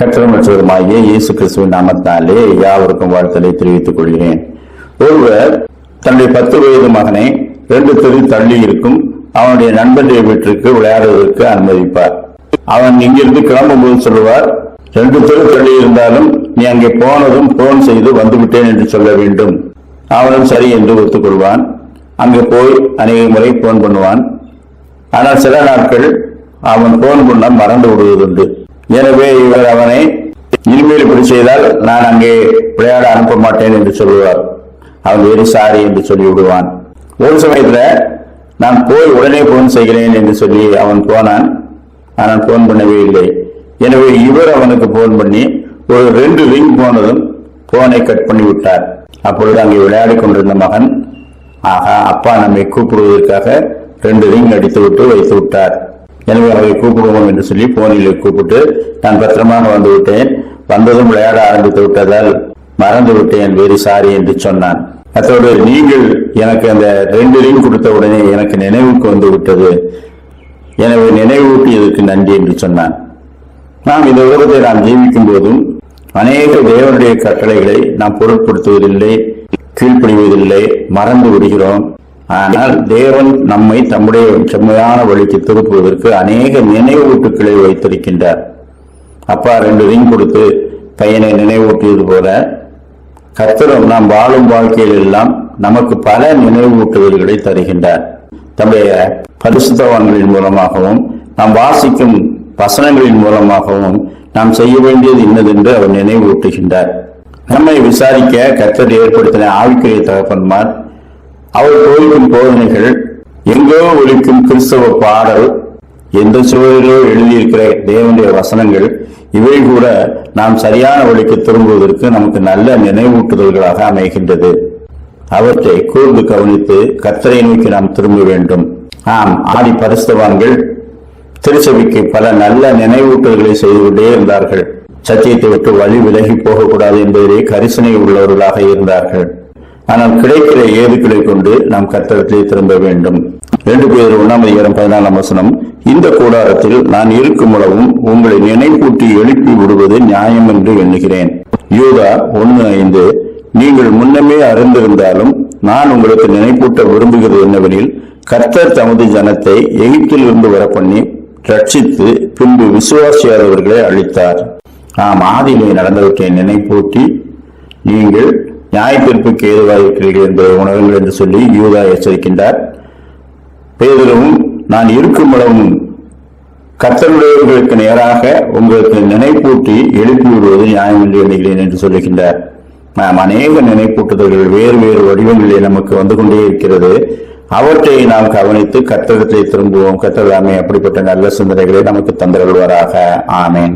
கற்றல் மற்றவருமாகிய இயேசு கிறிஸ்துவின் நாமத்தாலே யாவருக்கும் வாழ்த்தலை தெரிவித்துக் கொள்கிறேன். ஒருவர் தன்னுடைய பத்து வயது மகனை ரெண்டு தெரு தள்ளி இருக்கும் அவனுடைய நண்பனுடைய வீட்டிற்கு விளையாடுவதற்கு அனுமதிப்பார். அவன் இங்கிருந்து கிளம்பும்போது சொல்லுவார் ரெண்டு தெரு தள்ளி இருந்தாலும் நீ அங்கே போனதும் போன் செய்து வந்துவிட்டேன் என்று சொல்ல வேண்டும். அவனும் சரி என்று ஒத்துக்கொள்வான். அங்கு போய் அநேக முறை போன் பண்ணுவான். ஆனால் சில நாட்கள் அவன் போன் பண்ண மறந்து விடுவதுண்டு. எனவே இவர் அவனை இனிமேல் இப்படி செய்தால் நான் அங்கே விளையாட அனுப்ப மாட்டேன் என்று சொல்லுவார். அவன் வெரி சாரி என்று சொல்லி விடுவான் ஒரு சமயத்துல நான் போய் உடனே போன் செய்கிறேன் என்று சொல்லி அவன் போனான். ஆனால் போன் பண்ணவே இல்லை. எனவே இவர் அவனுக்கு போன் பண்ணி ஒரு ரெண்டு ரிங் போனதும் போனை கட் பண்ணி விட்டார். அப்பொழுது அங்கே விளையாடி கொண்டிருந்த மகன் ஆகா அப்பா நம்மை கூப்பிடுவதற்காக ரெண்டு ரிங் அடித்து விட்டு வைத்து விட்டார். எனவே அவரை கூப்பிடுவோம் என்று சொல்லி போனில் கூப்பிட்டு நான் பத்திரமாக வந்து விட்டேன். வந்ததும் விளையாட ஆரம்பித்து விட்டதால் மறந்து விட்டேன் வெரி சாரி என்று சொன்னான். அத்தோடு நீங்கள் எனக்கு அந்த ரெண்டு ரிங் கொடுத்த உடனே எனக்கு நினைவுக்கு வந்து விட்டது. எனவே நினைவூட்டியதற்கு நன்றி என்று சொன்னான். நாம் இந்த உலகத்தை நாம் ஜீவிக்கும் போதும் அநேக தேவனுடைய கட்டளைகளை நாம் பொருட்படுத்துவதில்லை கீழ்ப்படிவதில்லை மறந்து விடுகிறோம். ஆனால் தேவன் நம்மை தம்முடைய செம்மையான வழிக்கு திருப்புவதற்கு அநேக நினைவூட்டுக்களை வைத்திருக்கின்றார். அப்பா ரெண்டு ரிங் கொடுத்து பையனை நினைவூட்டியது போல கர்த்தரும் நாம் வாழும் வாழ்க்கையில் எல்லாம் நமக்கு பல நினைவூட்டுதல்களை தருகின்றார். தம்முடைய பரிசுத்தவான்களின் மூலமாகவும் நாம் வாசிக்கும் வசனங்களின் மூலமாகவும் நாம் செய்ய வேண்டியது இன்னதென்று அவர் நினைவூட்டுகின்றார். நம்மை விசாரிக்க கத்தர் ஏற்படுத்தின ஆவிக்குரிய தகப்பன்மார் அவர் போதிக்கும் போதனைகள் எங்கோ ஒழிக்கும் கிறிஸ்தவ பாடல் எந்த சுவரிலோ எழுதியிருக்கிற தேவனுடைய வசனங்கள் இவை கூட நாம் சரியான வழிக்கு திரும்புவதற்கு நமக்கு நல்ல நினைவூட்டுதல்களாக அமைகின்றது. அவற்றை கூர்ந்து கவனித்து கத்தரை நோக்கி நாம் திரும்ப வேண்டும். ஆம் ஆதி பரிசுவான்கள் திருச்சபைக்கு பல நல்ல நினைவூட்டல்களை செய்து கொண்டே இருந்தார்கள். சத்தியத்தை விட்டு வழி விலகி போகக்கூடாது என்பதிலே கரிசனை உள்ளவர்களாக இருந்தார்கள். ஆனால் கிடைக்கிற ஏதுக்களை கொண்டு நாம் கர்த்தகத்திலே திரும்ப வேண்டும். ரெண்டு பேர் ஒன்றாம் அதிகாரம் பதினாலாம் வசனம் இந்த கூடாரத்தில் நான் இருக்கும் அளவும் உங்களை நினைப்பூட்டி எழுப்பி விடுவது நியாயம் என்று எண்ணுகிறேன். யூதா ஒன்று ஐந்து நீங்கள் முன்னமே அறிந்திருந்தாலும் நான் உங்களுக்கு நினைப்பூட்ட விரும்புகிறது என்னவெனில் கர்த்தர் தமது ஜனத்தை எகிப்தில் இருந்து வர பண்ணி ரட்சித்து பின்பு விசுவாசியாதவர்களை அழித்தார். ஆம் ஆதியிலே நடந்தவற்றை நினைப்பூட்டி நீங்கள் நியாயத்திற்கு ஏதுவாக இருக்கிறீர்கள் என்பதை உணருங்கள் என்று சொல்லி யூதா எச்சரிக்கின்றார். பேதரும் நான் இருக்கும் அளவும் கத்தருடையவர்களுக்கு நேராக உங்களுக்கு நினைப்பூட்டி எழுப்பி விடுவது நியாயம் என்று எண்ணுகிறேன் என்று சொல்லுகின்றார். நாம் அநேக நினைப்பூட்டுதல்கள் வேறு வேறு வடிவங்களில் நமக்கு வந்து கொண்டே இருக்கிறது. அவற்றை நாம் கவனித்து கத்தகத்தை திரும்புவோம். கத்ததாமே அப்படிப்பட்ட நல்ல சிந்தனைகளை நமக்கு தந்தருள்வாராக. ஆமேன்.